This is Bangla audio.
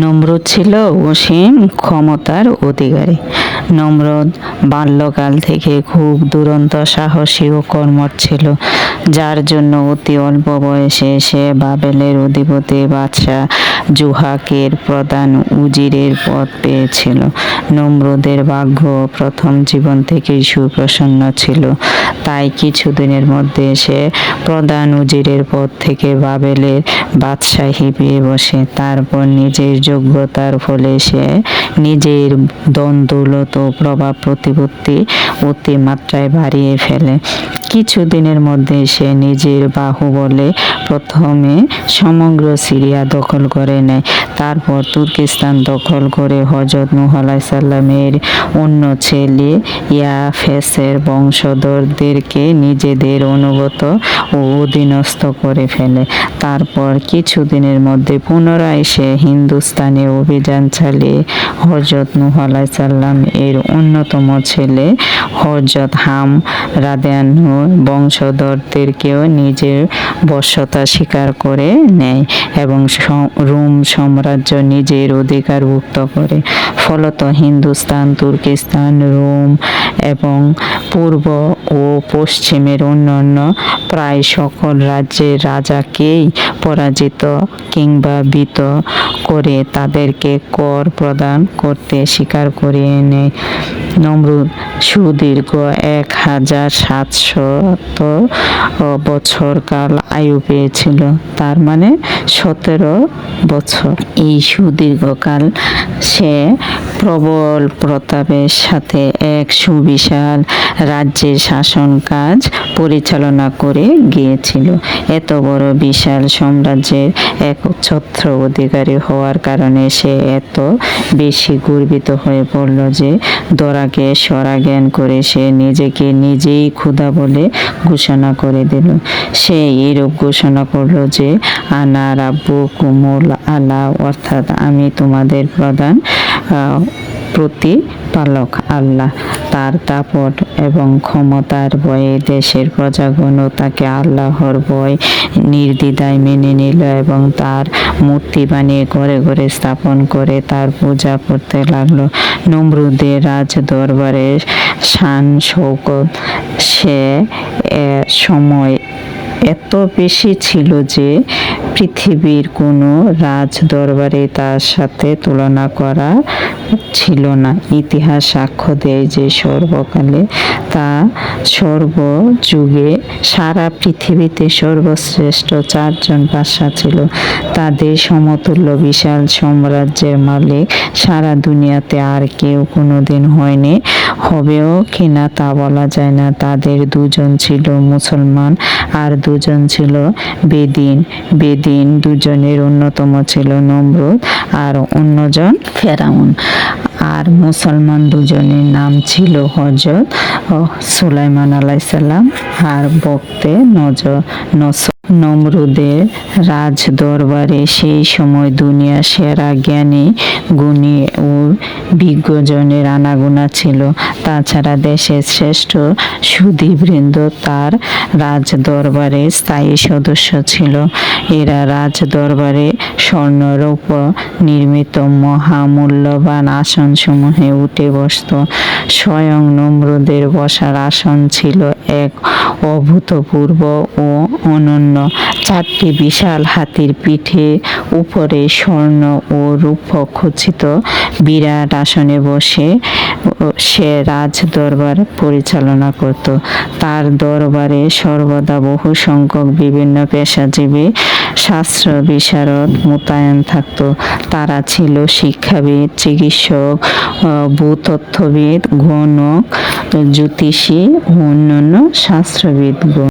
নমরুদ ছিল অসীম ক্ষমতার অধিকারী। নমরুদ বাল্যকাল থেকে খুব দুরন্ত সাহসী ও কর্মঠ ছিল, যার জন্য অতি অল্প বয়সে সে বাবেলের অধিপতি বাদশাহ জুহাকের প্রধান উজিরের পদ পেয়েছিল। নমরুদের ভাগ্য প্রথম জীবন থেকেই সুপ্রসন্ন ছিল, তাই কিছুদিনের মধ্যে সে প্রধান উজিরের পদ থেকে বাবেলের বাদশাহী পেয়ে বসে। তারপর নিজের যোগ্যতার ফলে সে নিজের দ্বন্দ্বলত ও প্রভাব প্রতিপত্তি অতিমাত্রায় বাড়িয়ে ফেলে। কিছুদিনের মধ্যে সে নিজের বাহুবলে প্রথমে সমগ্র সিরিয়া দখল করে নেয়। তারপর তুর্কিস্তান দখল করে হজরত নূহ আলাইসাল্লামের অন্য ছেলে ইয়াফেসের বংশধরদেরকে নিজেদের অনুগত ও অধীনস্থ করে ফেলে। তারপর কিছুদিনের মধ্যে পুনরায় সে হিন্দুস্তানে অভিযান চালিয়ে হজরত নূহ এর অন্যতম ছেলে হজরত হাম রাদেয়ানহু বংশধরদেরকেও নিজের বশ্যতা স্বীকার করে নেয় এবং রোম সাম্রাজ্য নিজের অধিকারভুক্ত করে। ফলত হিন্দুস্তান, তুর্কিস্তান, রোম এবং পূর্ব ও পশ্চিমের অন্যান্য প্রায় সকল রাজ্যের রাজাকেই পরাজিত কিংবা বিত করে তাদেরকে কর প্রদান করতে স্বীকার করিয়ে নেয় নমরুদ সুদীর্ঘ এক হাজার সাতশত বছর কাল আয়ু পেয়েছিল। তার মানে সতেরো বছর। এই সুদীর্ঘকাল সে প্রবল প্রতাপের সাথে এক সুবিশাল রাজ্যের শাসন কাজ পরিচালনা করে গিয়েছিল। এত বড় বিশাল সাম্রাজ্যের একচ্ছত্র অধিকারী হওয়ার কারণে সে এত বেশি গর্বিত হয়ে পড়ল যে দরাকে সরা জ্ঞান করে সে নিজেকে নিজেই ক্ষুধা বলে ঘোষণা করে দিল। সে এইরূপ ঘোষণা করল যে, আনা রাব্বু কুমুল আলা, অর্থাৎ আমি তোমাদের প্রধান প্রতিপালক আল্লাহ। তার দাপট এবং ক্ষমতার ভয়ে দেশের প্রজাগণও তাকে আল্লাহর ভয়, নির্দ্বিধায় মেনে নিল এবং তার মূর্তি বানিয়ে ঘরে ঘরে স্থাপন করে তার পূজা করতে লাগল। নমরুদের রাজ দরবারের শান শৌকত সে সময় এত বেশি ছিল যে পৃথিবীর কোনো রাজ দরবারে তার সাথে তুলনা করা ছিল না। ইতিহাস সাক্ষ্য দেয় যে সর্বকালে তা সর্বযুগে সারা পৃথিবীতে সর্বশ্রেষ্ঠ চারজন বাদশা ছিল। তাদের সমতুল্য বিশাল সাম্রাজ্যের মালিক সারা দুনিয়াতে আর কেউ কোনোদিন হয়নি। হবেও কিনা তা বলা যায় না। তাদের দুজন ছিল মুসলমান আর দুজন ছিল বেদিন। বেদিন দুজনের অন্যতম ছিল নমরুদ আর অন্যজন ফেরাউন। আর মুসলমান দুজনের নাম ছিল হজরত সুলাইমান আলাইসাল্লাম আর বক্তে নজ নস, নমরুদের রাজ দরবারে সেই সময় দুনিয়া সেরা জ্ঞানী, গুণী ও বিজ্ঞজনের আনাগোনা ছিল। তাছাড়া দেশের শ্রেষ্ঠ সুধীবৃন্দ তার রাজ দরবারে স্থায়ী সদস্য ছিল। এরা রাজ দরবারে স্বর্ণরূপ নির্মিত মহামূল্যবান আসনসমূহে উঠে বসত। স্বয়ং নম্রদের বসার আসন ছিল এক অভূতপূর্ব ও অনন্য। চারটি বিশাল হাতির পিঠে উপরে স্বর্ণ ও রূপ খচিত বিরাট আসনে বসে সে রাজ দরবার পরিচালনা করত। তার দরবারে সর্বদা বহু সংখ্যক বিভিন্ন পেশাজীবী, শাস্ত্র বিশারদ মোতায়েন থাকত। তারা ছিল শিক্ষাবিদ, চিকিৎসক ভূতত্ত্ববিদ গণক জ্যোতিষী অন্যান্য শাস্ত্রবিদগণ।